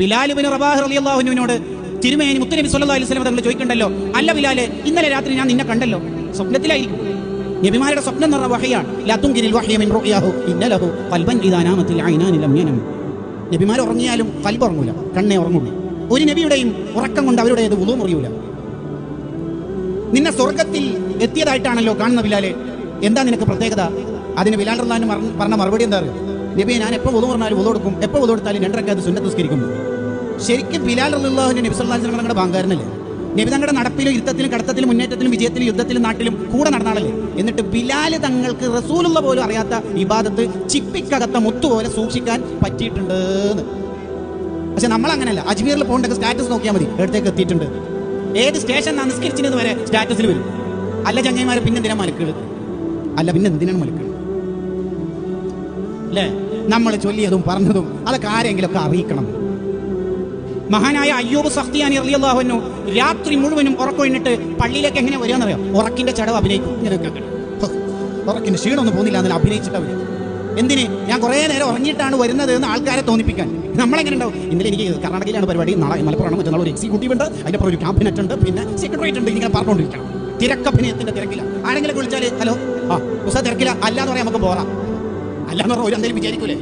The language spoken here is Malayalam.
ബിലാലിബിൻ റബാഹ് റളിയല്ലാഹുവിനോട് തിരുമേനി മുത്തനബി സല്ലാ അലൈഹി വസല്ലം തങ്ങൾ ചോദിക്കണ്ടല്ലോ അല്ല ബിലാൽ ഇന്നലെ രാത്രി ഞാൻ നിന്നെ കണ്ടല്ലോ. സ്വപ്നത്തിലായിരിക്കും. നബിമാരുടെ സ്വപ്നം പറഞ്ഞ വഹയാണ്. നബിമാർ ഉറങ്ങിയാലും കൽബ് ഉറങ്ങൂല കണ്ണേ ഉറങ്ങുള്ളൂ ഒരു നബിയുടെയും ഉറക്കം കൊണ്ട് അവരുടേത് ഉളു മുറിയൂല. നിന്നെ സ്വർഗത്തിൽ എത്തിയതായിട്ടാണല്ലോ കാണുന്ന ബിലാലെ. എന്താ നിനക്ക് പ്രത്യേകത? അതിന് ബിലാൽ റഹ്ലാൻ പറഞ്ഞ മറുപടി എന്താ അറിയോ? നബിയെ ഞാൻ എപ്പോൾ ഉതു പറഞ്ഞാലും ഉതു കൊടുക്കും. എപ്പോൾ ഉതു കൊടുത്താലും രണ്ടരക്കാത് സുന്നത്ത് നിസ്കരിക്കും. ശരിക്കും ബിലാൽ റഹ്ലാഹുവിന്റെ നബി സല്ലല്ലാഹു അലൈഹി വസല്ലം തങ്ങളുടെ ബാങ്കാരനല്ലേ നബി തങ്ങളുടെ നടപ്പിലും ഇരുത്തത്തിലും കടത്തത്തിലും മുന്നേറ്റത്തിലും വിജയത്തിലും യുദ്ധത്തിലും നാട്ടിലും കൂടെ നടന്നാളല്ലേ എന്നിട്ട് ബിലാൽ തങ്ങൾക്ക് റസൂലുള്ള പോലും അറിയാത്ത വിവാദത്ത് ചിപ്പിക്കകത്ത മുത്തുപോലെ സൂക്ഷിക്കാൻ പറ്റിയിട്ടുണ്ട് പക്ഷെ നമ്മൾ അങ്ങനെയല്ല അജ്മീറിൽ പോകേണ്ട സ്റ്റാറ്റസ് നോക്കിയാൽ മതി. എടുത്തേക്ക് എത്തിയിട്ടുണ്ട്. ഏത് സ്റ്റേഷൻ നമസ്കരിച്ചിരുന്നത് വരെ സ്റ്റാറ്റസിൽ വരും. അല്ല ചങ്ങന്മാരെ പിന്നെ എന്തിനാ മലക്കുകൾ അല്ല പിന്നെ എന്തിനാണ് മലക്കുകൾ അല്ലേ നമ്മൾ ചൊല്ലിയതും പറഞ്ഞതും അതൊക്കെ ആരെങ്കിലുമൊക്കെ അറിയിക്കണം. മഹാനായ അയ്യൂബ് സഖ്തിയാനി റളിയല്ലാഹുവിനു രാത്രി മുഴുവനും ഉറക്കൊഴിഞ്ഞിട്ട് പള്ളിയിലേക്ക് എങ്ങനെ വരികയെന്നറിയാം ഉറക്കിന്റെ ചടവ് അഭിനയിക്കും. ഉറക്കിന്റെ ക്ഷീണമൊന്നും പോകുന്നില്ല അതിൽ അഭിനയിച്ചിട്ട് അവർ എന്തിന്? ഞാൻ കുറേ നേരം ഉറങ്ങിയിട്ടാണ് വരുന്നത് എന്ന് ആൾക്കാരെ തോന്നിപ്പിക്കാൻ. നമ്മളെങ്ങനെ ഉണ്ടാവും? ഇന്നലെ എനിക്ക് കർണാടകയിലാണ് പരിപാടി. നാളെ മലപ്പുറമാണ്. മറ്റന്നാൾ ഒരു എക്സിക്യൂട്ടീവ് ഉണ്ട്. അപ്പുറം ഒരു ക്യാബിനറ്റ് ഉണ്ട്. പിന്നെ സെക്രട്ടറിയേറ്റ് ഉണ്ട് ഇങ്ങനെ പറഞ്ഞുകൊണ്ടിരിക്കണം തിരക്കഭിനയത്തിന്റെ തിരക്കില്ല ആരെങ്കിലും വിളിച്ചാൽ ഹലോ? ആ ഉസ തിരക്കില്ല അല്ലാന്ന് പറയാൻ നമുക്ക് പോറാം അല്ലാന്ന് പറഞ്ഞാൽ ഒരു എന്തെങ്കിലും വിചാരിക്കൂലേ?